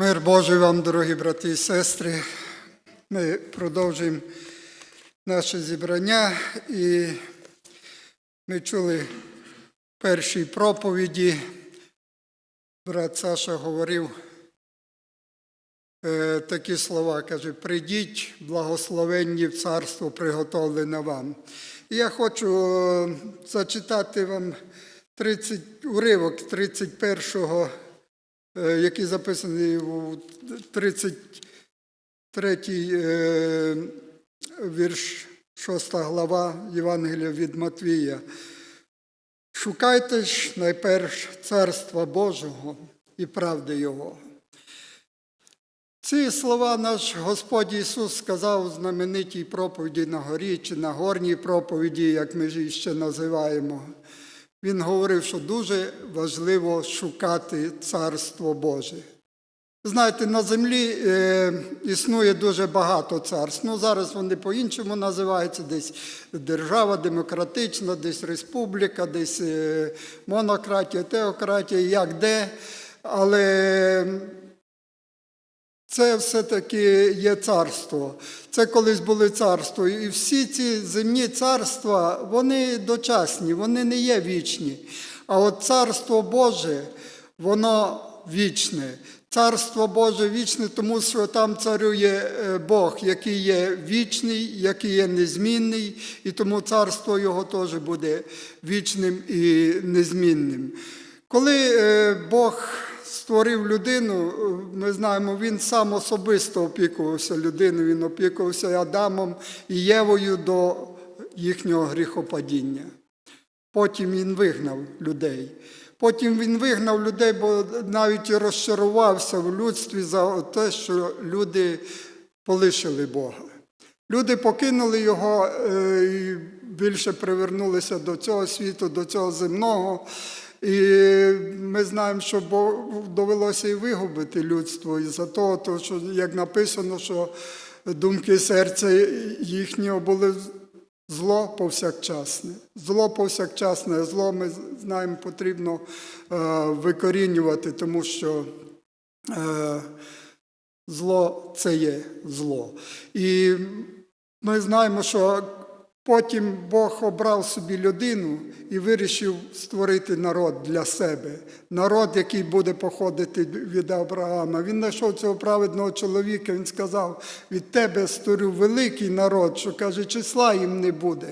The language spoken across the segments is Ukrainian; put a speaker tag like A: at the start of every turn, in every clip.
A: Мир Божий вам, дорогі брати і сестри. Ми продовжуємо наше зібрання і ми чули перші проповіді. Брат Саша говорив е, такі слова, каже, прийдіть, благословенні в царство приготовлене вам. І я хочу е, зачитати вам 30, уривок 31-го е, який записаний у 33 е, вірш, 6 глава Євангелія від Матвія. Шукайте ж найперш Царства Божого і правди Його. Ці слова наш Господь Ісус сказав у знаменитій проповіді на горі чи на горній проповіді, як ми її ще називаємо. Він говорив, що дуже важливо шукати Царство Боже. Знаєте, на землі е, існує дуже багато царств. Ну, зараз вони по-іншому називаються, десь держава демократична, десь республіка, десь е, монократія, теократія, як де. Але це все-таки є царство. Це колись були царство. І всі ці земні царства, вони дочасні, вони не є вічні. А от царство Боже, воно вічне. Царство Боже вічне, тому що там царює е, Бог, який є вічний, який є незмінний, і тому царство Його теж буде вічним і незмінним. Коли е, Бог створив людину, ми знаємо, він сам особисто опікувався людиною, він опікувався Адамом і Євою до їхнього гріхопадіння. Потім він вигнав людей. Потім він вигнав людей, бо навіть розчарувався в людстві за те, що люди полишили Бога. Люди покинули його е, і більше привернулися до цього світу, до цього земного. І ми знаємо, що довелося і вигубити людство із-за того, то, що як написано, що думки серця їхнього були зло повсякчасне. Зло повсякчасне, зло ми знаємо, потрібно е, викорінювати, тому що е, зло це є зло. І ми знаємо, що потім Бог обрав собі людину і вирішив створити народ для себе. Народ, який буде походити від Авраама. Він знайшов цього праведного чоловіка, він сказав, від тебе створю великий народ, що каже, числа їм не буде.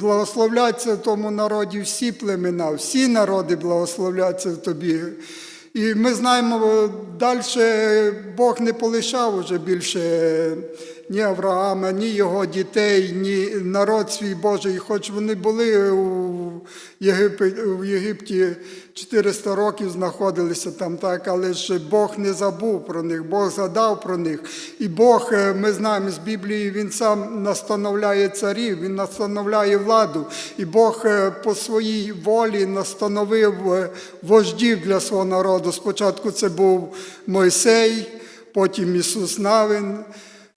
A: Благословляться тому народі всі племена, всі народи благословляться в тобі. І ми знаємо, далі Бог не полишав уже більше ні Авраама, ні його дітей, ні народ свій Божий, хоч вони були у Єгипті, в Єгипті 400 років знаходилися там, так, але ж Бог не забув про них, Бог згадав про них. І Бог, е, ми знаємо з Біблії, Він сам настановляє царів, Він настановляє владу. І Бог е, по своїй волі настановив е, вождів для свого народу. Спочатку це був Мойсей, потім Ісус Навин.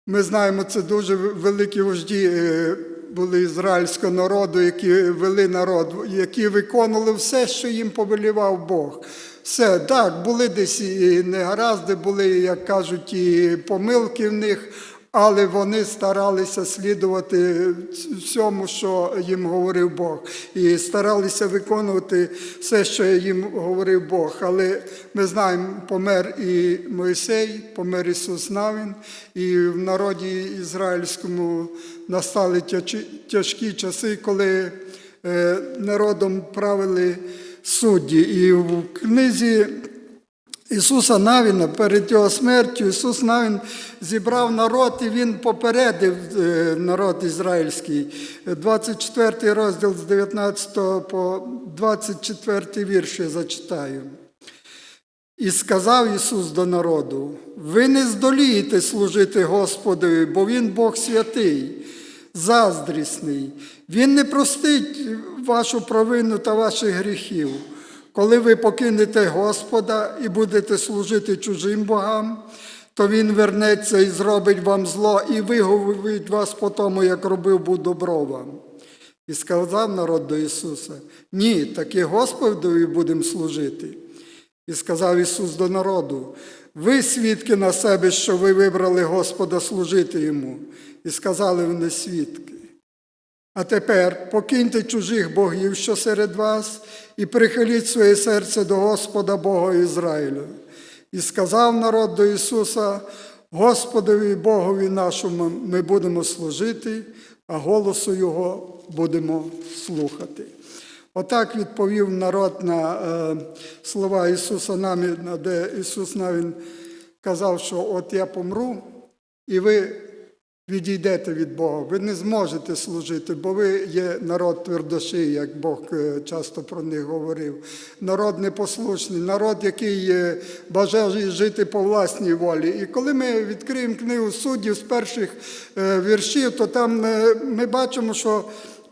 A: Ми знаємо, це дуже великі вожді е, були ізраїльського народу, які вели народ, які виконували все, що їм повелівав Бог. Все, так, були десь і негаразди, були, як кажуть, і помилки в них, але вони старалися слідувати всьому, що їм говорив Бог, і старалися виконувати все, що їм говорив Бог. Але ми знаємо, помер і Мойсей, помер Ісус Навін, і в народі ізраїльському настали тяжкі- часи, коли е, народом правили судді. І в книзі Ісуса Навіна перед його смертю Ісус Навін зібрав народ і він попередив е, народ ізраїльський. 24 розділ з 19 по 24 вірш я зачитаю. І сказав Ісус до народу: ви не здолієте служити Господові, бо Він Бог святий, заздрісний. Він не простить вашу провину та ваших гріхів. Коли ви покинете Господа і будете служити чужим богам, то Він вернеться і зробить вам зло, і вигубить вас по тому, як робив був добро вам. І сказав народ до Ісуса: Ні, таки Господові будемо служити. І сказав Ісус до народу: ви свідки на себе, що ви вибрали Господа служити йому. І сказали вони свідки. А тепер покиньте чужих богів, що серед вас, і прихиліть своє серце до Господа Бога Ізраїля. І сказав народ до Ісуса: Господові Богові нашому ми будемо служити, а голосу Його будемо слухати. Отак відповів народ на е, слова Ісуса Наміна, де Ісус Навін казав, що от я помру, і ви відійдете від Бога. Ви не зможете служити, бо ви є народ твердоший, як Бог е, часто про них говорив. Народ непослушний, народ, який бажає жити по власній волі. І коли ми відкриємо книгу суддів з перших е, віршів, то там е, ми бачимо, що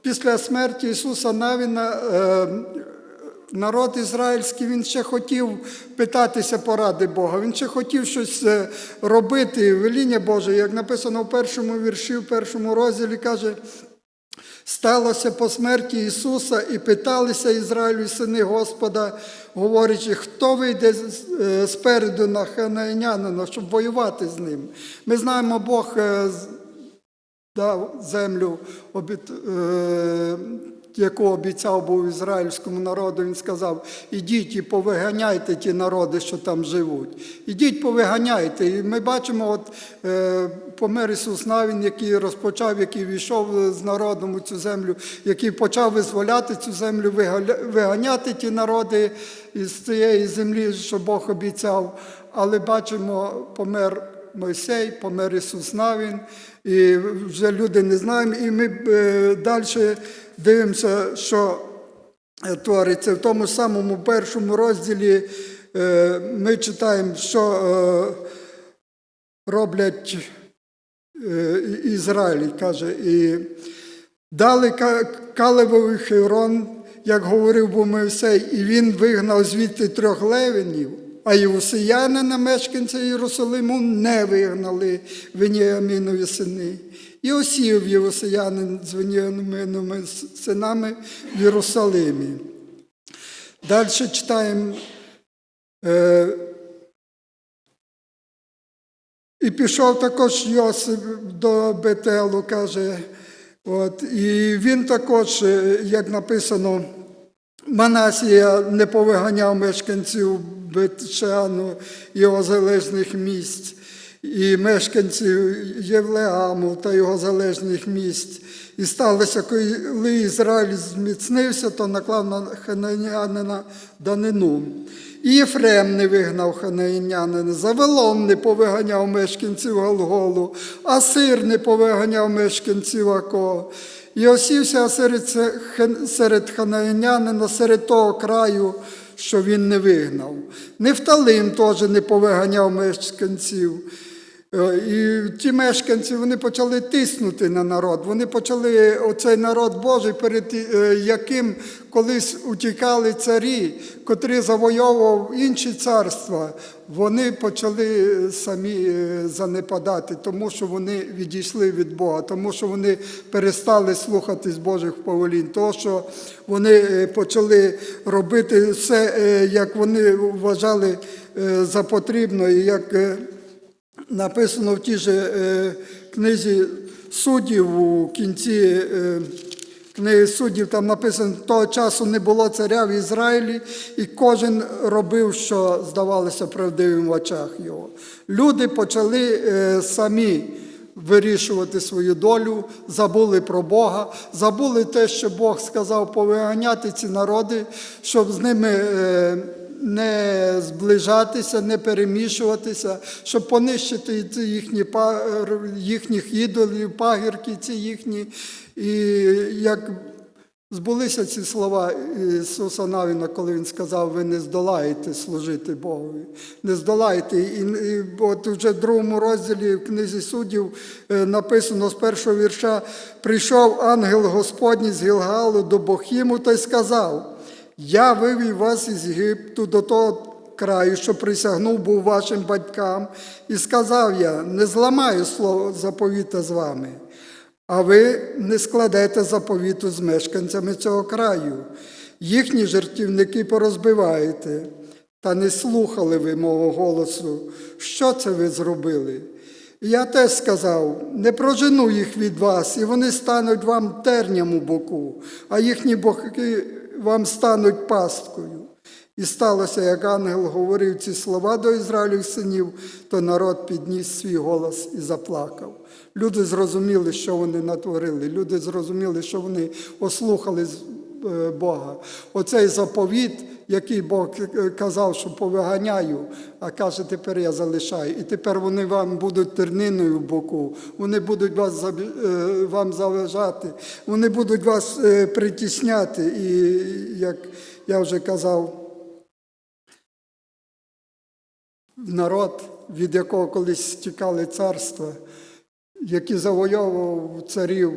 A: після смерті Ісуса Навіна народ ізраїльський він ще хотів питатися поради Бога, він ще хотів щось е, робити. Веління Боже, як написано в першому вірші, в першому розділі, каже. Сталося по смерті Ісуса і питалися Ізраїлю сини Господа, говорячи, хто вийде е, спереду на ханаїнянина, щоб воювати з ним. Ми знаємо, Бог е, дав землю, яку обіцяв був ізраїльському народу, він сказав: ідіть і повиганяйте ті народи, що там живуть. Ідіть, повиганяйте. І ми бачимо, от е, помер Ісус Навін, який розпочав, який війшов з народом у цю землю, який почав визволяти цю землю, виганяти ті народи із цієї землі, що Бог обіцяв. Але бачимо, помер Мойсей, помер Ісус Навін, і вже люди не знаємо. І ми е, далі дивимося, що е, твориться. В тому самому першому розділі е, ми читаємо, що роблять Ізраїль, каже, і дали Ка- Калевові Хеврон, як говорив був Мойсей, і він вигнав звідти трьох левенів, а Євсеянина, мешканця Єрусалиму, не вигнали Веніамінові сини. І осів Євсеянин з Веніаміновими синами в Єрусалимі. Далі читаємо. Е, і пішов також Йосип до Бетелу, каже. От, і він також, е, як написано, Манасія не повиганяв мешканців Бетшану і залежних місць, і мешканців Євлеаму та його залежних місць. І сталося, коли Ізраїль зміцнився, то наклав на хананянина данину. І Єфрем не вигнав ханаїнянина, Завелон не повиганяв мешканців Галголу, Асир не повиганяв мешканців Ако. І осівся серед, серед ханаїнянина, серед того краю, що він не вигнав. Нефталим теж не повиганяв мешканців. Е, І ті мешканці вони почали тиснути на народ. Вони почали оцей народ Божий, перед е, яким колись утікали царі, котрі завойовував інші царства. Вони почали самі е, занепадати, тому що вони відійшли від Бога, тому що вони перестали слухатись Божих повелінь, тому що вони почали робити все, як вони вважали за потрібно, і як написано в тій же е, книзі суддів у кінці е, книги суддів, там написано, того часу не було царя в Ізраїлі, і кожен робив, що здавалося правдивим в очах його. Люди почали е, самі вирішувати свою долю, забули про Бога, забули те, що Бог сказав повиганяти ці народи, щоб з ними. Не зближатися, не перемішуватися, щоб понищити ці їхні їхніх ідолів, пагірки ці їхні. І як збулися ці слова Ісуса Навіна, коли Він сказав, ви не здолаєте служити Богові, не здолаєте. І, і от вже в другому розділі в книзі суддів е, написано з першого вірша: прийшов ангел Господній з Гілгалу до Бохіму та й сказав. Я вивів вас із Єгипту до того краю, що присягнув був вашим батькам, і сказав я: не зламаю слово заповіта з вами, а ви не складете заповіту з мешканцями цього краю. Їхні жертівники порозбиваєте, та не слухали ви мого голосу. Що це ви зробили? Я теж сказав: не прожену їх від вас, і вони стануть вам терням у боку, а їхні боки вам стануть пасткою. І сталося, як ангел говорив ці слова до Ізраїлів синів, то народ підніс свій голос і заплакав. Люди зрозуміли, що вони натворили. Люди зрозуміли, що вони ослухали е, Бога. Оцей заповіт, який Бог е, казав, що повиганяю, а каже, тепер я залишаю. І тепер вони вам будуть терниною в боку, вони будуть вас е, вам заважати, вони будуть вас е, притісняти. І як я вже казав, народ, від якого колись тікали царства, який завойовував царів,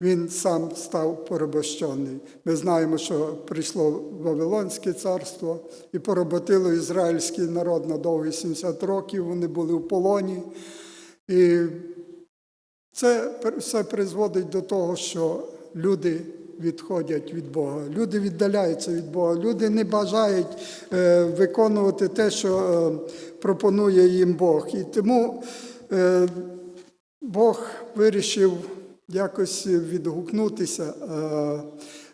A: він сам став порабощений. Ми знаємо, що прийшло Вавилонське царство і поработило ізраїльський народ на довгі 70 років. Вони були в полоні. І це все призводить до того, що люди відходять від Бога, люди віддаляються від Бога, люди не бажають е, виконувати те, що е, пропонує їм Бог. І тому е, Бог вирішив якось відгукнутися, е,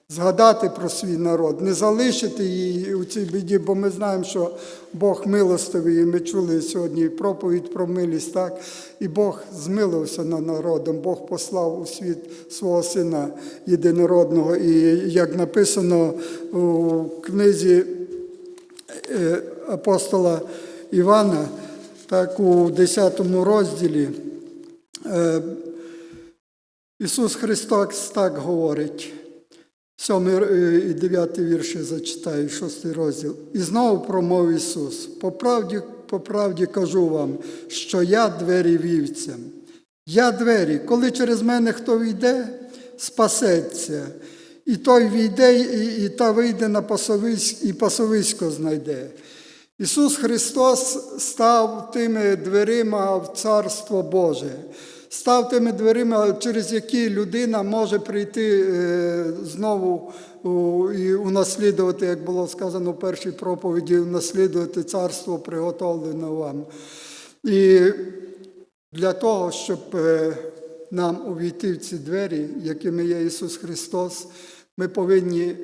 A: згадати про свій народ, не залишити її у цій біді, бо ми знаємо, що Бог милостивий, і ми чули сьогодні проповідь про милість, так? І Бог змилився над народом, Бог послав у світ свого Сина єдинородного. І як написано у книзі е, апостола Івана, так у 10 розділі. Е, Ісус Христос так говорить, 7 і 9 вірші зачитаю, 6 розділ. І знову промов Ісус, по правді, по правді кажу вам, що я двері вівцям. Я двері, коли через мене хто війде, спасеться. І той війде, і, і та вийде на пасовисько, і пасовисько знайде. Ісус Христос став тими дверима в Царство Боже, став тими дверима, через які людина може прийти е, знову і унаслідувати, як було сказано в першій проповіді, унаслідувати царство приготовлене вам. І для того, щоб е, нам увійти в ці двері, якими є Ісус Христос, ми повинні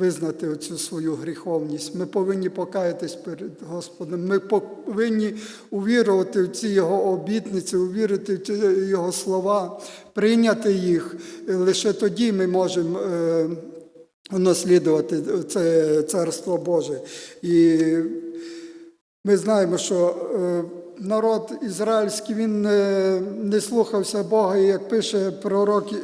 A: визнати оцю свою гріховність. Ми повинні покаятись перед Господом. Ми повинні увірувати в ці Його обітниці, увірити в ці Його слова, прийняти їх. Лише тоді ми можемо е, унаслідувати це Царство Боже. І ми знаємо, що е, народ ізраїльський він не, не слухався Бога, і як пише пророк е,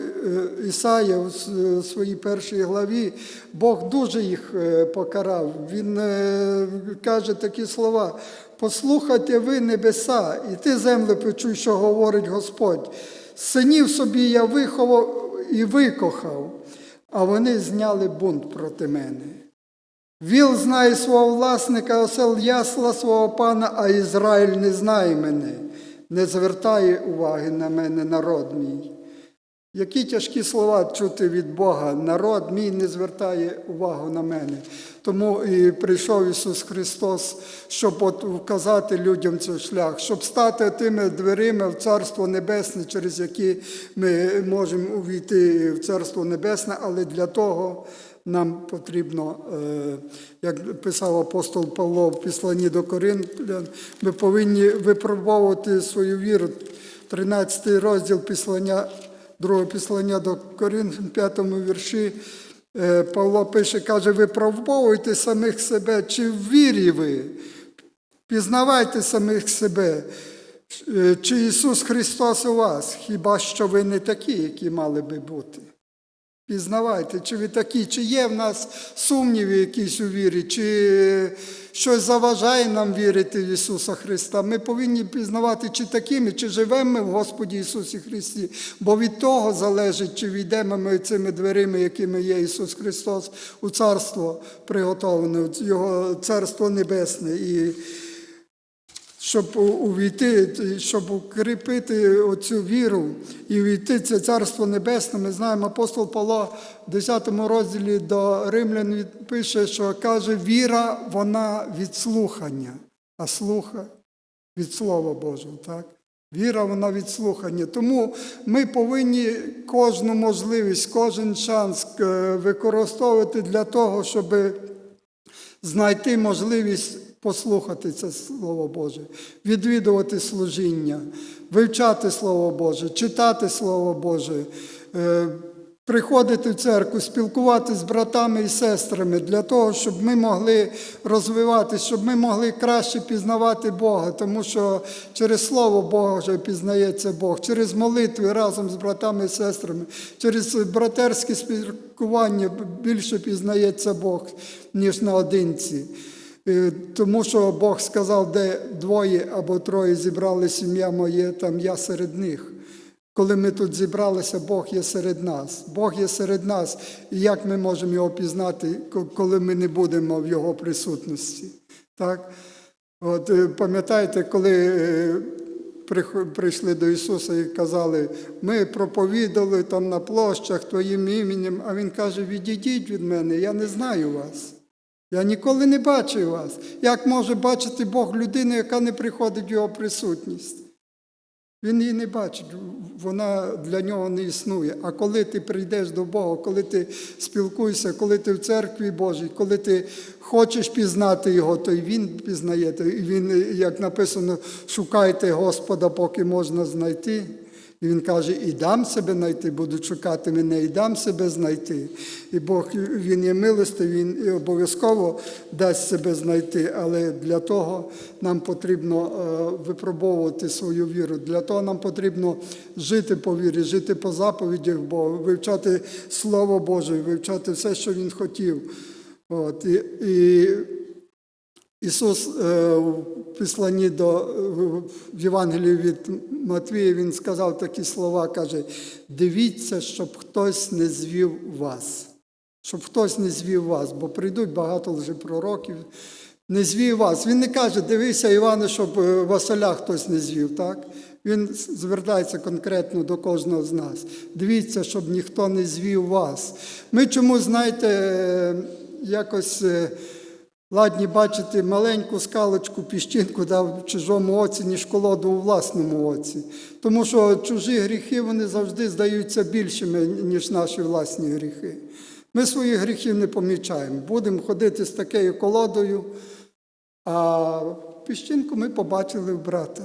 A: Ісая у своїй першій главі, Бог дуже їх е, покарав. Він е, каже такі слова: послухайте ви небеса, і ти земле почуй, що говорить Господь. Синів собі я виховав і викохав, а вони зняли бунт проти мене. Віл знає свого власника, осел ясла свого пана, а Ізраїль не знає мене, не звертає уваги на мене народ мій. Які тяжкі слова чути від Бога. Народ мій не звертає увагу на мене. Тому і прийшов Ісус Христос, щоб от вказати людям цей шлях, щоб стати тими дверима в Царство Небесне, через які ми можемо увійти в Царство Небесне, але для того нам потрібно, е, як писав апостол Павло в післанні до Коринфян, ми повинні випробовувати свою віру. 13 розділ післання, другого післання до Коринфян, п'ятому вірші. е, Павло пише, каже, випробовуйте самих себе, чи в вірі ви, пізнавайте самих себе, Е, чи Ісус Христос у вас, хіба що ви не такі, які мали би бути. Пізнавайте, чи ви такі, чи є в нас сумніви якісь у вірі, чи щось заважає нам вірити в Ісуса Христа. Ми повинні пізнавати, чи такими, чи живемо ми в Господі Ісусі Христі. Бо від того залежить, чи війдемо ми цими дверима, якими є Ісус Христос, у Царство приготовлене, Його Царство Небесне. І щоб увійти, щоб укріпити оцю віру і увійти це Царство Небесне. Ми знаємо, апостол Павло в 10 розділі до Римлян пише, що каже, віра, вона від слухання, а слуха від Слова Божого. Так? Віра, вона від слухання. Тому ми повинні кожну можливість, кожен шанс е, використовувати для того, щоб знайти можливість послухати це Слово Боже, відвідувати служіння, вивчати Слово Боже, читати Слово Боже, е, приходити в церкву, спілкуватися з братами і сестрами для того, щоб ми могли розвиватися, щоб ми могли краще пізнавати Бога, тому що через Слово Боже пізнається Бог, через молитви разом з братами і сестрами, через братерське спілкування більше пізнається Бог, ніж наодинці. Е, Тому що Бог сказав, де двоє або троє зібрали сім'я моє, там я серед них. Коли ми тут зібралися, Бог є серед нас. Бог є серед нас. І як ми можемо його пізнати, коли ми не будемо в Його присутності? Так? От е, пам'ятаєте, коли е, прийшли до Ісуса і казали, ми проповідали там на площах Твоїм іменем, а Він каже, відійдіть від мене, я не знаю вас. Я ніколи не бачив вас. Як може бачити Бог людину, яка не приходить в його присутність? Він її не бачить, вона для нього не існує. А коли ти прийдеш до Бога, коли ти спілкуєшся, коли ти в церкві Божій, коли ти хочеш пізнати Його, то й Він пізнає. І він, як написано, шукайте Господа, поки можна знайти. І він каже, і дам себе знайти, будуть шукати мене, і дам себе знайти. І Бог він є милостивий, він обов'язково дасть себе знайти. Але для того нам потрібно е, випробовувати свою віру. Для того нам потрібно жити по вірі, жити по заповідях Бога, вивчати Слово Боже, вивчати все, що Він хотів. От, і, і Ісус е, в післанні до Євангелії від Матвія Він сказав такі слова, каже: дивіться, щоб хтось не звів вас, щоб хтось не звів вас, бо прийдуть багато лжепророків, не звів вас. Він не каже, дивися, Іване, щоб е, Василя хтось не звів, так? Він звертається конкретно до кожного з нас. Дивіться, щоб ніхто не звів вас. Ми чому, знаєте, е, якось. Ладні бачити маленьку скалочку, піщинку да, в чужому оці, ніж колоду у власному оці. Тому що чужі гріхи вони завжди здаються більшими, ніж наші власні гріхи. Ми своїх гріхів не помічаємо. Будемо ходити з такою колодою, а піщинку ми побачили в брата.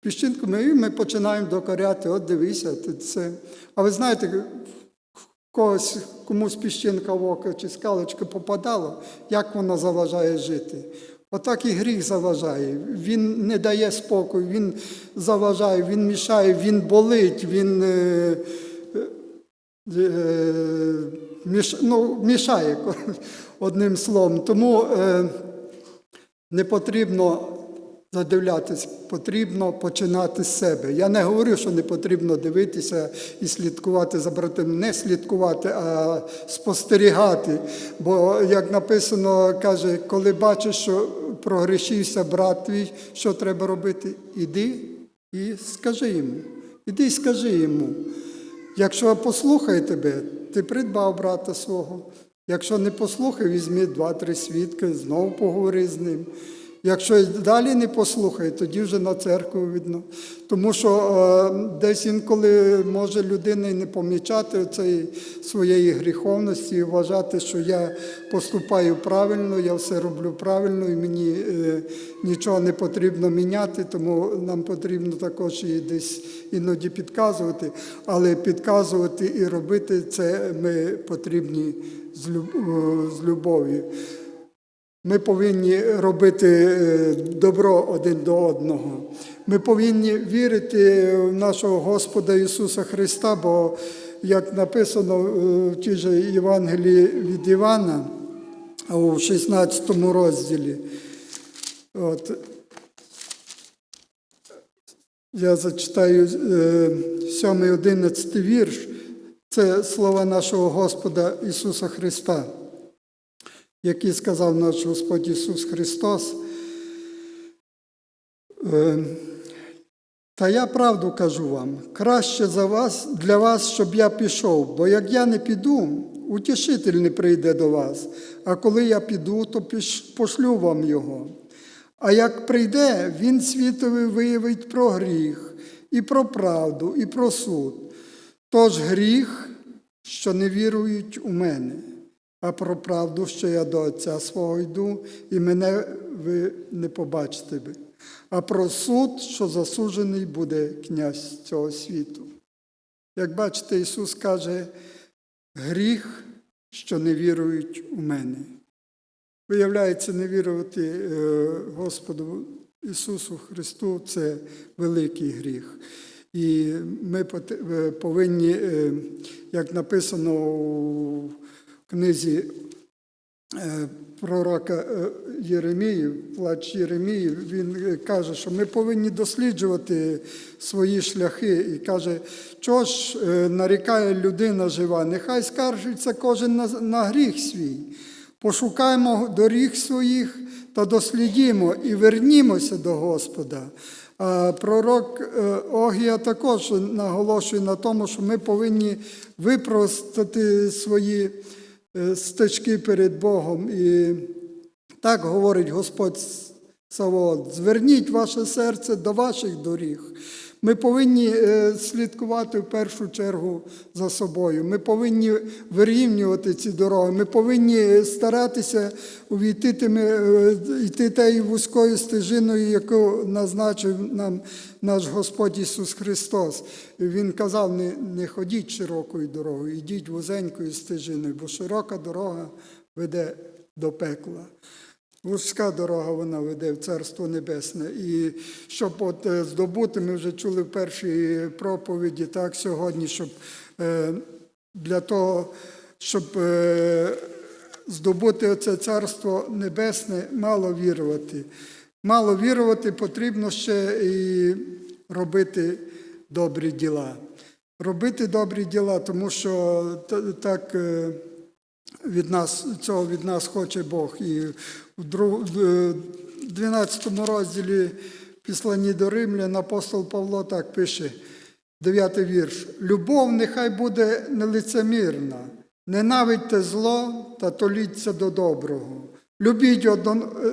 A: Піщинку ми, ми починаємо докоряти, от дивися, це. А ви знаєте, когось, комусь піщинка в око чи скалочка попадала, як вона заважає жити. Отак і гріх заважає. Він не дає спокою, він заважає, він мішає, він болить, він е, е, міш, ну, мішає одним словом. Тому е, не потрібно задивлятись, потрібно починати з себе. Я не говорю, що не потрібно дивитися і слідкувати за братом, не слідкувати, а спостерігати. Бо, як написано, каже, коли бачиш, що прогрішився брат твій, що треба робити? Іди і скажи йому. Іди і скажи йому. Якщо послухає тебе, ти придбав брата свого. Якщо не послухай, візьми два-три свідки, знову поговори з ним. Якщо далі не послухає, тоді вже на церкву видно. Тому що е, десь інколи може людина не помічати цієї своєї гріховності і вважати, що я поступаю правильно, я все роблю правильно і мені е, нічого не потрібно міняти, тому нам потрібно також і десь іноді підказувати, але підказувати і робити це ми потрібні з з любов'ю. Ми повинні робити е, добро один до одного. Ми повинні вірити в нашого Господа Ісуса Христа, бо, як написано е, в тій же Євангелії від Івана, у 16 розділі, от, я зачитаю 7-11 вірш. Це слова нашого Господа Ісуса Христа які сказав наш Господь Ісус Христос. Е, Та я правду кажу вам, краще за вас, для вас, щоб я пішов, бо як я не піду, утішитель не прийде до вас, а коли я піду, то пошлю вам його. А як прийде, він світові виявить про гріх, і про правду, і про суд. Тож гріх, що не вірують у мене, а про правду, що я до Отця свого йду, і мене ви не побачите би. А про суд, що засуджений буде князь цього світу. Як бачите, Ісус каже, гріх, що не вірують у мене. Виявляється, не вірувати е, Господу Ісусу Христу це великий гріх. І ми е, повинні, е, як написано у книзі е, пророка е, Єремії, плач Єремії, він е, каже, що ми повинні досліджувати свої шляхи і каже, чого ж нарікає людина жива, нехай скаржиться кожен на, на гріх свій. Пошукаймо доріг своїх та дослідімо і вернімося до Господа. Пророк Огія також наголошує на тому, що ми повинні випростати свої е, перед Богом. І так говорить Господь Савод, зверніть ваше серце до ваших доріг. Ми повинні е, слідкувати в першу чергу за собою. Ми повинні вирівнювати ці дороги. Ми повинні старатися увійти тими, е, йти тією вузькою стежиною, яку назначив нам наш Господь Ісус Христос. Він казав: не, не ходіть широкою дорогою, йдіть вузенькою стежиною, бо широка дорога веде до пекла. Вузька дорога вона веде в Царство Небесне. І щоб от е, здобути, ми вже чули в першій проповіді так сьогодні, щоб е, для того, щоб е, здобути оце Царство Небесне, мало вірувати. Мало вірувати, потрібно ще і робити добрі діла. Робити добрі діла, тому що так. від нас, цього від нас хоче Бог. І в 12 розділі післані до Римлян апостол Павло так пише, 9 вірш. Любов нехай буде нелицемірна, ненавидьте зло та толіться до доброго. Любіть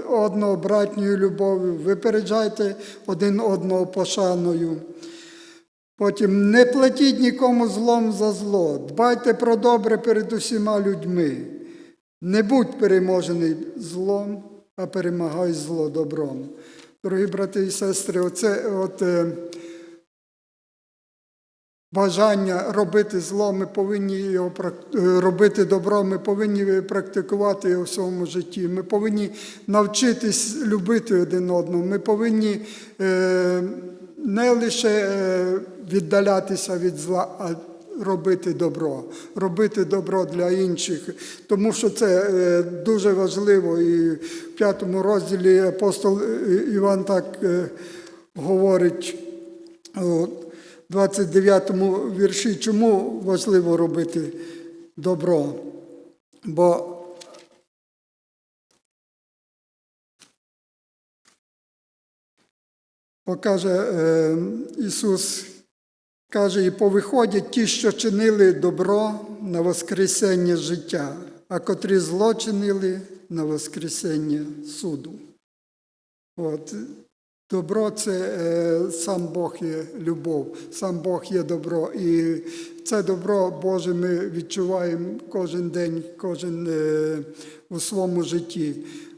A: одного братньою любов'ю, випереджайте один одного пошаною. Потім не платіть нікому злом за зло, дбайте про добре перед усіма людьми. Не будь переможений злом, а перемагай зло добром. Дорогі брати і сестри, оце от е, бажання робити зло, ми повинні його е, робити добро, ми повинні практикувати його в своєму житті. Ми повинні навчитись любити один одного. Ми повинні е, не лише е, віддалятися від зла, а робити добро, робити добро для інших, тому що це е, дуже важливо. І в п'ятому розділі апостол е, Іван так е, говорить. От, 29-му вірші, чому важливо робити добро? Бо покаже Ісус, каже, і повиходять ті, що чинили добро на Воскресення життя, а котрі зло чинили на Воскресення суду. От. Добро це е, сам Бог є любов, сам Бог є добро. І це добро Боже ми відчуваємо кожен день, кожен е, у своєму житті,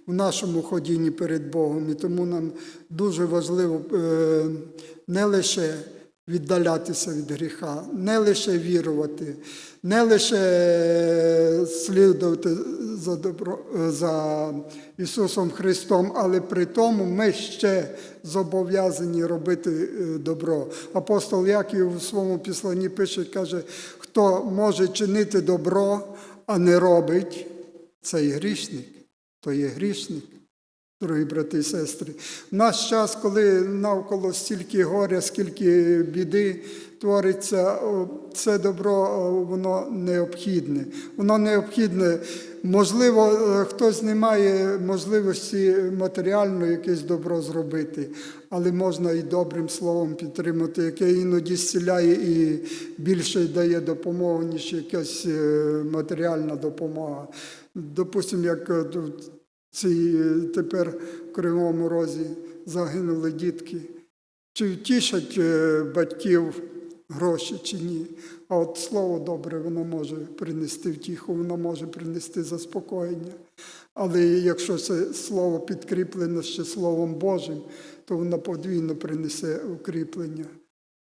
A: у нашому ходінні перед Богом. І тому нам дуже важливо е, не лише віддалятися від гріха, не лише вірувати, не лише е, слідувати за, добро, е, за Ісусом Христом, але при тому ми ще зобов'язані робити е, добро. Апостол Яків у своєму післанні пише, каже, хто може чинити добро, а не робить, це є грішник, то є грішник. Дорогі брати і сестри. В наш час, коли навколо стільки горя, скільки біди твориться, це добро воно необхідне. Воно необхідне. Можливо, е, хтось не має можливості матеріально якесь добро зробити, але можна і добрим словом підтримати, яке іноді зціляє і більше дає допомогу, ніж якась е, матеріальна допомога. Допустимо, як е, ці е, тепер в Кривому Розі загинули дітки. Чи втішать е, батьків гроші чи ні? А от слово добре, воно може принести втіху, воно може принести заспокоєння. Але якщо це слово підкріплене ще Словом Божим, то воно подвійно принесе укріплення.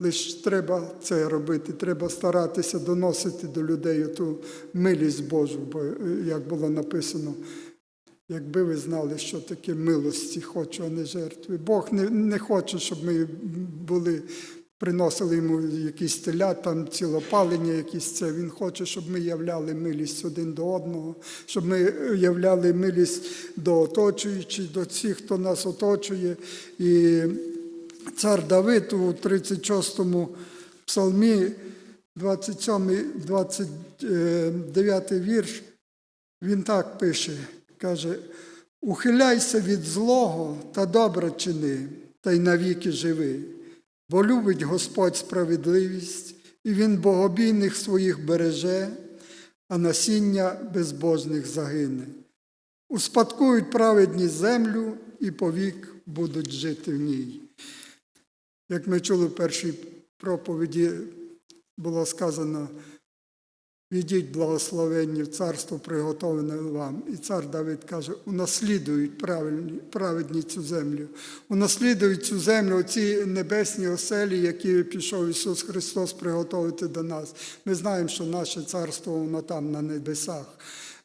A: Лиш треба це робити, треба старатися доносити до людей ту милість Божу, бо е, як було написано, якби ви знали, що таке милості хочу, а не жертви. Бог не, не хоче, щоб ми були, приносили йому якісь теля, там цілопалення, якісь це. Він хоче, щоб ми являли милість один до одного, щоб ми являли милість до оточуючих, до всіх, хто нас оточує. І цар Давид у 36-му псалмі, 27, 29 вірш, він так пише, каже, ухиляйся від злого та добре чини, та й навіки живи, бо любить Господь справедливість, і Він богобійних своїх береже, а насіння безбожних загине. Успадкують праведні землю і повік будуть жити в ній. Як ми чули в першій проповіді, було сказано, Відіть благословенні царство приготовлене вам. І цар Давид каже, унаслідують правильні, праведні цю землю. Унаслідують цю землю ці небесні оселі, які пішов Ісус Христос приготовити до нас. Ми знаємо, що наше царство воно там на небесах.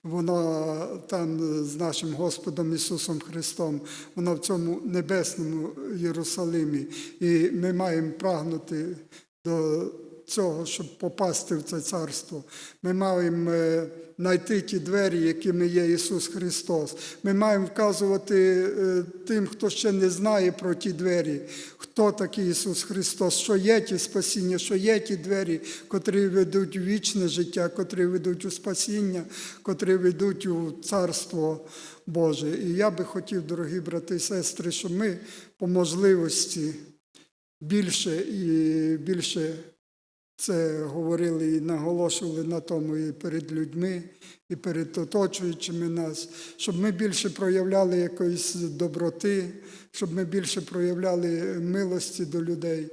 A: Воно там з нашим Господом Ісусом Христом, воно в цьому небесному Єрусалимі. І ми маємо прагнути до цього, щоб попасти в це царство. Ми маємо е, знайти ті двері, якими є Ісус Христос. Ми маємо вказувати е, тим, хто ще не знає про ті двері, хто такий Ісус Христос, що є ті спасіння, що є ті двері, котрі ведуть у вічне життя, котрі ведуть у спасіння, котрі ведуть у Царство Боже. І я би хотів, дорогі брати і сестри, щоб ми по можливості більше і більше це говорили і наголошували на тому і перед людьми, і перед оточуючими нас, щоб ми більше проявляли якоїсь доброти, щоб ми більше проявляли милості до людей.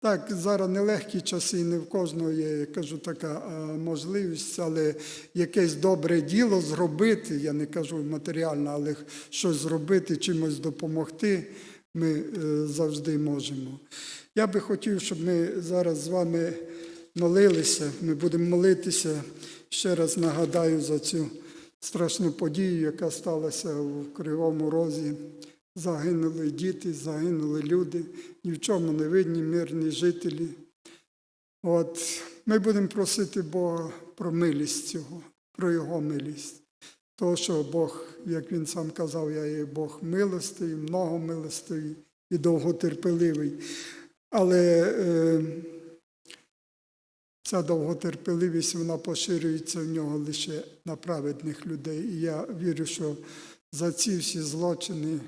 A: Так, зараз нелегкі часи, не в кожного є, я кажу, така можливість, але якесь добре діло зробити, я не кажу матеріально, але щось зробити, чимось допомогти, ми е, завжди можемо. Я би хотів, щоб ми зараз з вами молилися. Ми будемо молитися. Ще раз нагадаю за цю страшну подію, яка сталася в Кривому Розі. Загинули діти, загинули люди, ні в чому не видні мирні жителі. От ми будемо просити Бога про милість цього, про Його милість. Тому що Бог, як він сам казав, я є Бог милостивий, многомилостивий і довготерпеливий. Але е, ця довготерпеливість вона поширюється в нього лише на праведних людей. І я вірю, що за ці всі злочини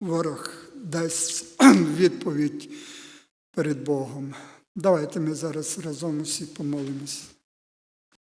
A: ворог дасть відповідь перед Богом. Давайте ми зараз разом усі помолимося.